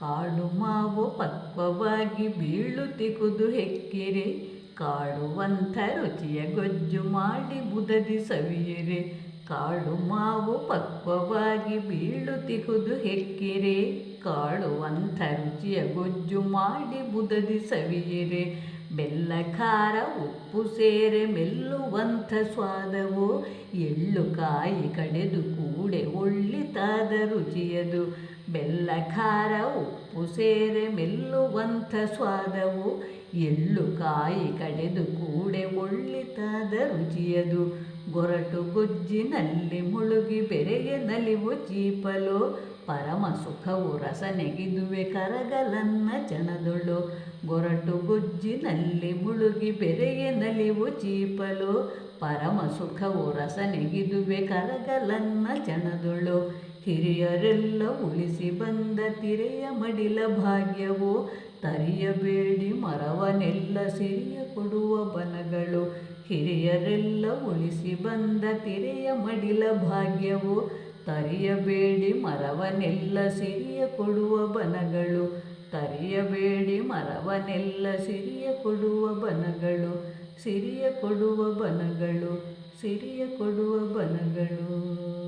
ಕಾಡು ಮಾವು ಪಕ್ವವಾಗಿ ಬೀಳುತ್ತಿಗುದು ಹೆಕ್ಕಿರೆ, ಕಾಡುವಂಥ ರುಚಿಯ ಗೊಜ್ಜು ಮಾಡಿ ಬುದದಿ ಸವಿಯಿರೆ. ಕಾಡು ಮಾವು ಪಕ್ವವಾಗಿ ಬೀಳುತ್ತಿಗುದು ಹೆಕ್ಕಿರೆ, ಕಾಡುವಂಥ ರುಚಿಯ ಗೊಜ್ಜು ಮಾಡಿ ಬುದದಿ ಸವಿಯಿರೆ. ಬೆಲ್ಲ, ಖಾರ, ಉಪ್ಪು ಸೇರೆ ಮೆಲ್ಲುವಂಥ ಸ್ವಾದವು ಎಳ್ಳು ಕಾಯಿ ಕಡೆದು ಕೂಡೆ ಒಳ್ಳಿತಾದ ರುಚಿಯದು. ಬೆಲ್ಲ ಖಾರ ಉಪ್ಪು ಸೇರೆ ಮೆಲ್ಲುವಂಥ ಸ್ವಾದವು ಎಳ್ಳು ಕಾಯಿ ಕಡೆದು ಕೂಡೆ ಒಳ್ಳಿತಾದ ರುಚಿಯದು. ಗೊರಟು ಗೊಜ್ಜಿನಲ್ಲಿ ಮುಳುಗಿ ಬೆರೆಗೆ ನಲಿವು ಚೀಪಲು. ಪರಮ ಸುಖವು ರಸನೆಗಿದುವೆ ಕರಗಲನ್ನ ಜನದೊಳು. ಗೊರಟು ಗೊಜ್ಜಿನಲ್ಲಿ ಮುಳುಗಿ ಬೆರೆಗೆ ನಲಿವು ಚೀಪಲು. ಪರಮ ಸುಖವು ರಸನೆಗಿದುವೆ ಕರಗಲನ್ನ ಚಣದೊಳು ಹಿರಿಯರೆಲ್ಲ ಉಳಿಸಿ ಬಂದ ತಿರೆಯ ಮಡಿಲ ಭಾಗ್ಯವು, ತರಿಯಬೇಡಿ ಮರವನೆಲ್ಲ ಸಿರಿಯ ಕೊಡುವ ಬನಗಳು. ಹಿರಿಯರೆಲ್ಲ ಉಳಿಸಿ ಬಂದ ತಿರೆಯ ಮಡಿಲ ಭಾಗ್ಯವು, ತರಿಯಬೇಡಿ ಮರವನೆಲ್ಲ ಸಿರಿಯ ಕೊಡುವ ಬನಗಳು. ತರಿಯಬೇಡಿ ಮರವನೆಲ್ಲ ಸಿರಿಯ ಕೊಡುವ ಬನಗಳು. ಸಿರಿಯ ಕೊಡುವ ಬನಗಳು, ಸಿರಿಯ ಕೊಡುವ ಬನಗಳು.